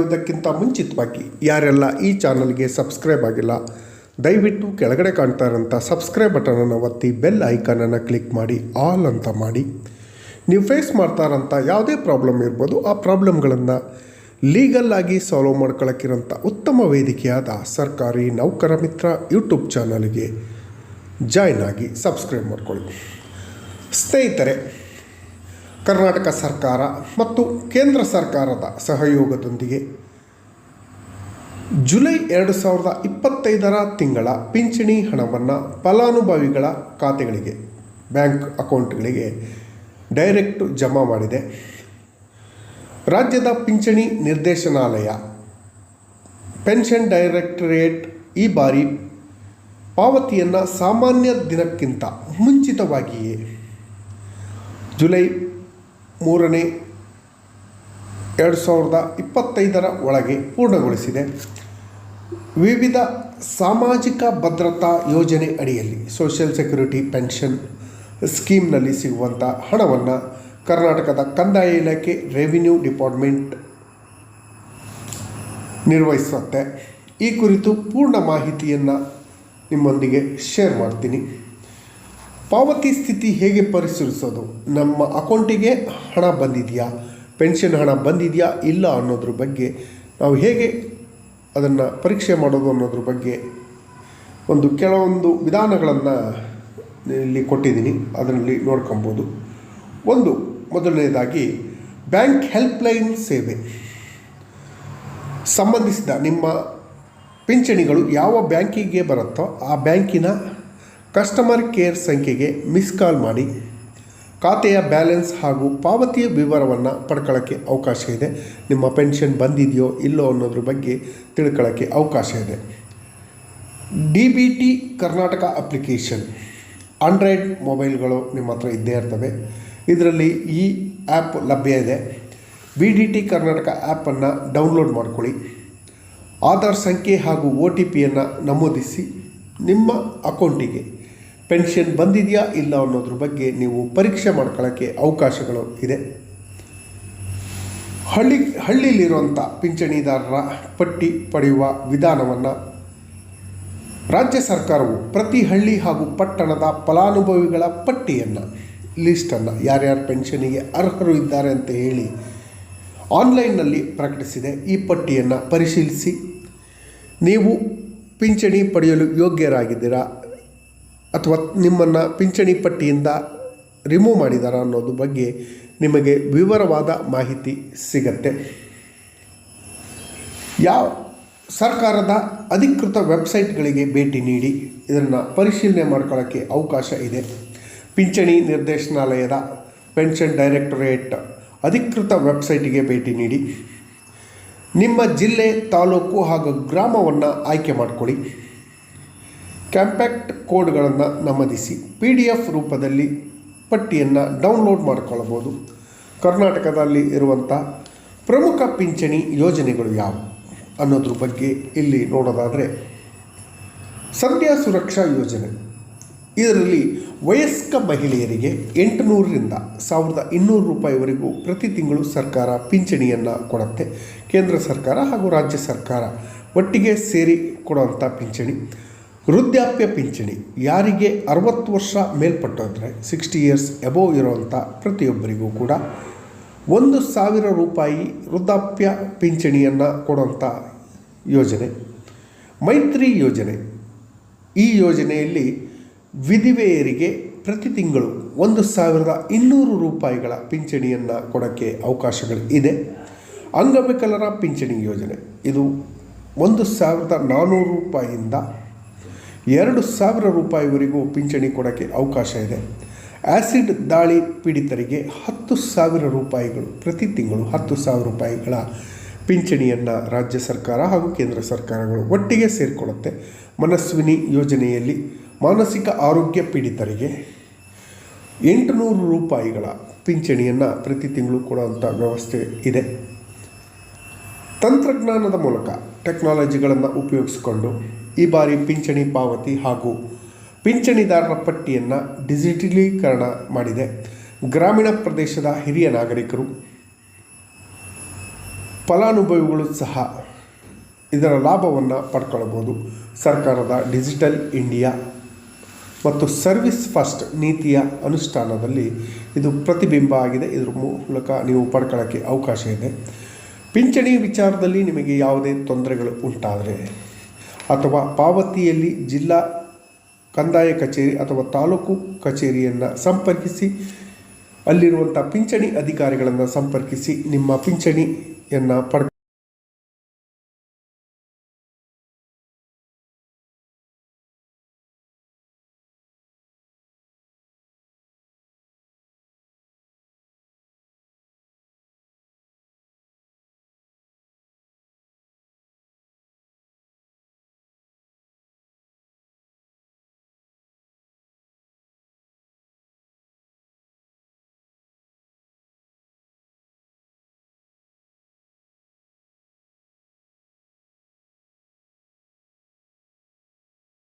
ಹೇಳುವುದಕ್ಕಿಂತ ಮುಂಚಿತವಾಗಿ ಯಾರೆಲ್ಲ ಈ ಚಾನಲ್ಗೆ ಸಬ್ಸ್ಕ್ರೈಬ್ ಆಗಿಲ್ಲ, ದಯವಿಟ್ಟು ಕೆಳಗಡೆ ಕಾಣ್ತಾ ಇರೋಂಥ ಸಬ್ಸ್ಕ್ರೈಬ್ ಬಟನನ್ನು ಒತ್ತಿ ಬೆಲ್ ಐಕಾನನ್ನು ಕ್ಲಿಕ್ ಮಾಡಿ, ಆಲ್ ಅಂತ ಮಾಡಿ. ನೀವು ಫೇಸ್ ಮಾಡ್ತಾ ಇರೋಂಥ ಯಾವುದೇ ಪ್ರಾಬ್ಲಮ್ ಇರ್ಬೋದು, ಆ ಪ್ರಾಬ್ಲಮ್ಗಳನ್ನು ಲೀಗಲ್ ಆಗಿ ಸಾಲ್ವ್ ಮಾಡ್ಕೊಳ್ಳೋಕ್ಕಿರೋಂಥ ಉತ್ತಮ ವೇದಿಕೆಯಾದ ಸರ್ಕಾರಿ ನೌಕರ ಮಿತ್ರ ಯೂಟ್ಯೂಬ್ ಚಾನಲ್ಗೆ ಜಾಯ್ನ್ ಆಗಿ ಸಬ್ಸ್ಕ್ರೈಬ್ ಮಾಡ್ಕೊಳ್ಳಿ. ಸ್ನೇಹಿತರೆ ಕರ್ನಾಟಕ ಸರ್ಕಾರ ಮತ್ತು ಕೇಂದ್ರ ಸರ್ಕಾರದ ಸಹಯೋಗದೊಂದಿಗೆ ಜುಲೈ ಎರಡು ಸಾವಿರದ ಇಪ್ಪತ್ತೈದರ ತಿಂಗಳ ಪಿಂಚಣಿ ಹಣವನ್ನು ಫಲಾನುಭವಿಗಳ ಖಾತೆಗಳಿಗೆ, ಬ್ಯಾಂಕ್ ಅಕೌಂಟ್ಗಳಿಗೆ ಡೈರೆಕ್ಟ್ ಜಮಾ ಮಾಡಿದೆ. ರಾಜ್ಯದ ಪಿಂಚಣಿ ನಿರ್ದೇಶನಾಲಯ, ಪೆನ್ಷನ್ ಡೈರೆಕ್ಟರೇಟ್ ಈ ಬಾರಿ ಪಾವತಿಯನ್ನು ಸಾಮಾನ್ಯ ದಿನಕ್ಕಿಂತ ಮುಂಚಿತವಾಗಿಯೇ ಜುಲೈ ಮೂರನೇ ಎರಡು ಸಾವಿರದ ಇಪ್ಪತ್ತೈದರ ಒಳಗೆ ಪೂರ್ಣಗೊಳಿಸಿದೆ. ವಿವಿಧ ಸಾಮಾಜಿಕ ಭದ್ರತಾ ಯೋಜನೆ ಅಡಿಯಲ್ಲಿ ಸೋಷಿಯಲ್ ಸೆಕ್ಯುರಿಟಿ ಪೆನ್ಷನ್ ಸ್ಕೀಮ್ನಲ್ಲಿ ಸಿಗುವಂಥ ಹಣವನ್ನು ಕರ್ನಾಟಕದ ಕಂದಾಯ ಇಲಾಖೆ ರೆವಿನ್ಯೂ ಡಿಪಾರ್ಟ್ಮೆಂಟ್ ನಿರ್ವಹಿಸುತ್ತೆ. ಈ ಕುರಿತು ಪೂರ್ಣ ಮಾಹಿತಿಯನ್ನು ನಿಮ್ಮೊಂದಿಗೆ ಶೇರ್ ಮಾಡ್ತೀನಿ. ಪಾವತಿ ಸ್ಥಿತಿ ಹೇಗೆ ಪರಿಶೀಲಿಸೋದು? ನಮ್ಮ ಅಕೌಂಟಿಗೆ ಹಣ ಬಂದಿದೆಯಾ? ಪೆನ್ಷನ್ ಹಣ ಬಂದಿದೆಯಾ? ಇಲ್ಲ ಅನ್ನೋದ್ರ ಬಗ್ಗೆ ನಾವು ಹೇಗೆ ಅದನ್ನು ಪರೀಕ್ಷೆ ಮಾಡೋದು ಅನ್ನೋದ್ರ ಬಗ್ಗೆ ಒಂದು ಕೆಲವೊಂದು ವಿಧಾನಗಳನ್ನು ಇಲ್ಲಿ ಕೊಟ್ಟಿದ್ದೀನಿ. ಅದರಲ್ಲಿ ನೋಡ್ಕೊಬೋದು. ಒಂದು, ಮೊದಲನೇದಾಗಿ ಬ್ಯಾಂಕ್ ಹೆಲ್ಪ್ಲೈನ್ ಸೇವೆ. ಸಂಬಂಧಿಸಿದ ನಿಮ್ಮ ಪಿಂಚಣಿಗಳು ಯಾವ ಬ್ಯಾಂಕಿಗೆ ಬರುತ್ತೋ ಆ ಬ್ಯಾಂಕಿನ ಕಸ್ಟಮರ್ ಕೇರ್ ಸಂಖ್ಯೆಗೆ ಮಿಸ್ ಕಾಲ್ ಮಾಡಿ. ಖಾತೆಯ ಬ್ಯಾಲೆನ್ಸ್ ಹಾಗೂ ಪಾವತಿಯ ವಿವರವನ್ನು ಪಡ್ಕೊಳ್ಳೋಕ್ಕೆ ಅವಕಾಶ ಇದೆ. ನಿಮ್ಮ ಪೆನ್ಷನ್ ಬಂದಿದೆಯೋ ಇಲ್ಲೋ ಅನ್ನೋದ್ರ ಬಗ್ಗೆ ತಿಳ್ಕೊಳ್ಳೋಕ್ಕೆ ಅವಕಾಶ ಇದೆ. D B T Karnataka application. Android ಮೊಬೈಲ್ಗಳು ನಿಮ್ಮ ಹತ್ರ ಇದ್ದೇ ಇರ್ತವೆ. ಇದರಲ್ಲಿ ಈ ಆ್ಯಪ್ ಲಭ್ಯ ಇದೆ. ಬಿ ಡಿ ಟಿ ಕರ್ನಾಟಕ ಆ್ಯಪನ್ನು ಡೌನ್ಲೋಡ್ ಮಾಡ್ಕೊಳ್ಳಿ. ಆಧಾರ್ ಸಂಖ್ಯೆ ಹಾಗೂ ಒ ಟಿ ಪಿಯನ್ನು ನಮೂದಿಸಿ ನಿಮ್ಮ ಅಕೌಂಟಿಗೆ. ಪೆನ್ಷನ್ ಬಂದಿದೆಯಾ ಇಲ್ಲ ಅನ್ನೋದ್ರ ಬಗ್ಗೆ ನೀವು ಪರೀಕ್ಷೆ ಮಾಡ್ಕೊಳ್ಳೋಕ್ಕೆ ಅವಕಾಶಗಳು ಇದೆ. ಹಳ್ಳಿ ಹಳ್ಳಿಲಿರುವಂಥ ಪಿಂಚಣಿದಾರರ ಪಟ್ಟಿ ಪಡೆಯುವ ವಿಧಾನವನ್ನು ರಾಜ್ಯ ಸರ್ಕಾರವು ಪ್ರತಿ ಹಳ್ಳಿ ಹಾಗೂ ಪಟ್ಟಣದ ಫಲಾನುಭವಿಗಳ ಪಟ್ಟಿಯನ್ನು ಲಿಸ್ಟನ್ನು ಯಾರ್ಯಾರು ಪೆನ್ಷನಿಗೆ ಅರ್ಹರು ಇದ್ದಾರೆ ಅಂತ ಹೇಳಿ ಆನ್ಲೈನ್ನಲ್ಲಿ ಪ್ರಕಟಿಸಿದೆ. ಈ ಪಟ್ಟಿಯನ್ನು ಪರಿಶೀಲಿಸಿ. ನೀವು ಪಿಂಚಣಿ ಪಡೆಯಲು ಯೋಗ್ಯರಾಗಿದ್ದೀರಾ? ಅಥವಾ ನಿಮ್ಮನ್ನು ಪಿಂಚಣಿ ಪಟ್ಟಿಯಿಂದ ರಿಮೂವ್ ಮಾಡಿದಾರ ಅನ್ನೋದು ಬಗ್ಗೆ ನಿಮಗೆ ವಿವರವಾದ ಮಾಹಿತಿ ಸಿಗತ್ತೆ. ಯಾವ ಸರ್ಕಾರದ ಅಧಿಕೃತ ವೆಬ್ಸೈಟ್ಗಳಿಗೆ ಭೇಟಿ ನೀಡಿ ಇದನ್ನು ಪರಿಶೀಲನೆ ಮಾಡ್ಕೊಳ್ಳೋಕ್ಕೆ ಅವಕಾಶ ಇದೆ. ಪಿಂಚಣಿ ನಿರ್ದೇಶನಾಲಯದ ಪೆನ್ಷನ್ ಡೈರೆಕ್ಟರೇಟ್ ಅಧಿಕೃತ ವೆಬ್ಸೈಟಿಗೆ ಭೇಟಿ ನೀಡಿ. ನಿಮ್ಮ ಜಿಲ್ಲೆ, ತಾಲೂಕು ಹಾಗೂ ಗ್ರಾಮವನ್ನು ಆಯ್ಕೆ ಮಾಡಿಕೊಳ್ಳಿ. ಕ್ಯಾಂಪ್ಯಾಕ್ಟ್ ಕೋಡ್ಗಳನ್ನು ನಮೂದಿಸಿ ಪಿ ಡಿ ಎಫ್ ರೂಪದಲ್ಲಿ ಪಟ್ಟಿಯನ್ನು ಡೌನ್ಲೋಡ್ ಮಾಡಿಕೊಳ್ಳಬಹುದು ಕರ್ನಾಟಕದಲ್ಲಿ ಇರುವಂಥ ಪ್ರಮುಖ ಪಿಂಚಣಿ ಯೋಜನೆಗಳು ಯಾವುವು ಅನ್ನೋದ್ರ ಬಗ್ಗೆ ಇಲ್ಲಿ ನೋಡೋದಾದರೆ ಸಂಧ್ಯಾ ಸುರಕ್ಷಾ ಯೋಜನೆ. ಇದರಲ್ಲಿ ವಯಸ್ಕ ಮಹಿಳೆಯರಿಗೆ ಎಂಟುನೂರರಿಂದ ಸಾವಿರದ ಇನ್ನೂರು ರೂಪಾಯಿವರೆಗೂ ಪ್ರತಿ ತಿಂಗಳು ಸರ್ಕಾರ ಪಿಂಚಣಿಯನ್ನು ಕೊಡುತ್ತೆ. ಕೇಂದ್ರ ಸರ್ಕಾರ ಹಾಗೂ ರಾಜ್ಯ ಸರ್ಕಾರ ಒಟ್ಟಿಗೆ ಸೇರಿ ಕೊಡುವಂಥ ಪಿಂಚಣಿ. ವೃದ್ಧಾಪ್ಯ ಪಿಂಚಣಿ. ಯಾರಿಗೆ ಅರವತ್ತು ವರ್ಷ ಮೇಲ್ಪಟ್ಟಿದ್ರೆ ಸಿಕ್ಸ್ಟಿ ಇಯರ್ಸ್ ಎಬೋವ್ ಇರೋವಂಥ ಪ್ರತಿಯೊಬ್ಬರಿಗೂ ಕೂಡ ಒಂದು ಸಾವಿರ ರೂಪಾಯಿ ವೃದ್ಧಾಪ್ಯ ಪಿಂಚಣಿಯನ್ನು ಕೊಡುವಂಥ ಯೋಜನೆ. ಮೈತ್ರಿ ಯೋಜನೆ. ಈ ಯೋಜನೆಯಲ್ಲಿ ವಿಧಿವೆಯರಿಗೆ ಪ್ರತಿ ತಿಂಗಳು ಒಂದು ಸಾವಿರದ ಇನ್ನೂರು ರೂಪಾಯಿಗಳ ಪಿಂಚಣಿಯನ್ನು ಕೊಡೋಕ್ಕೆ ಅವಕಾಶಗಳು ಇದೆ ಅಂಗವಿಕಲರ ಪಿಂಚಣಿ ಯೋಜನೆ. ಇದು ಒಂದು ಸಾವಿರದ ನಾನ್ನೂರು ರೂಪಾಯಿಯಿಂದ ಎರಡು ಸಾವಿರ ರೂಪಾಯಿವರೆಗೂ ಪಿಂಚಣಿ ಕೊಡೋಕ್ಕೆ ಅವಕಾಶ ಇದೆ. ಆ್ಯಸಿಡ್ ದಾಳಿ ಪೀಡಿತರಿಗೆ ಹತ್ತು ಸಾವಿರ ರೂಪಾಯಿಗಳು ಪ್ರತಿ ತಿಂಗಳು ಹತ್ತು ಸಾವಿರ ರೂಪಾಯಿಗಳ ಪಿಂಚಣಿಯನ್ನು ರಾಜ್ಯ ಸರ್ಕಾರ ಹಾಗೂ ಕೇಂದ್ರ ಸರ್ಕಾರಗಳು ಒಟ್ಟಿಗೆ ಸೇರಿಕೊಳ್ಳುತ್ತೆ. ಮನಸ್ವಿನಿ ಯೋಜನೆಯಲ್ಲಿ ಮಾನಸಿಕ ಆರೋಗ್ಯ ಪೀಡಿತರಿಗೆ ಎಂಟುನೂರು ರೂಪಾಯಿಗಳ ಪಿಂಚಣಿಯನ್ನು ಪ್ರತಿ ತಿಂಗಳು ಕೊಡುವಂಥ ವ್ಯವಸ್ಥೆ ಇದೆ. ತಂತ್ರಜ್ಞಾನದ ಮೂಲಕ ಟೆಕ್ನಾಲಜಿಗಳನ್ನು ಉಪಯೋಗಿಸಿಕೊಂಡು ಈ ಬಾರಿ ಪಿಂಚಣಿ ಪಾವತಿ ಹಾಗೂ ಪಿಂಚಣಿದಾರರ ಪಟ್ಟಿಯನ್ನು ಡಿಜಿಟಲೀಕರಣ ಮಾಡಿದೆ. ಗ್ರಾಮೀಣ ಪ್ರದೇಶದ ಹಿರಿಯ ನಾಗರಿಕರು ಫಲಾನುಭವಿಗಳು ಸಹ ಇದರ ಲಾಭವನ್ನು ಪಡ್ಕೊಳ್ಬೋದು ಸರ್ಕಾರದ ಡಿಜಿಟಲ್ ಇಂಡಿಯಾ ಮತ್ತು ಸರ್ವಿಸ್ ಫಸ್ಟ್ ನೀತಿಯ ಅನುಷ್ಠಾನದಲ್ಲಿ ಇದು ಪ್ರತಿಬಿಂಬ ಆಗಿದೆ. ಇದರ ಮೂಲಕ ನೀವು ಪಡ್ಕೊಳ್ಳೋಕ್ಕೆ ಅವಕಾಶ ಇದೆ. ಪಿಂಚಣಿ ವಿಚಾರದಲ್ಲಿ ನಿಮಗೆ ಯಾವುದೇ ತೊಂದರೆಗಳು ಉಂಟಾದರೆ ಅಥವಾ ಪಾವತಿಯಲ್ಲಿ ಜಿಲ್ಲಾ ಕಂದಾಯ ಕಚೇರಿ ಅಥವಾ ತಾಲೂಕು ಕಚೇರಿಯನ್ನು ಸಂಪರ್ಕಿಸಿ ಅಲ್ಲಿರುವಂಥ ಪಿಂಚಣಿ ಅಧಿಕಾರಿಗಳನ್ನು ಸಂಪರ್ಕಿಸಿ ನಿಮ್ಮ ಪಿಂಚಣಿಯನ್ನು ಪಡ್ಕೊ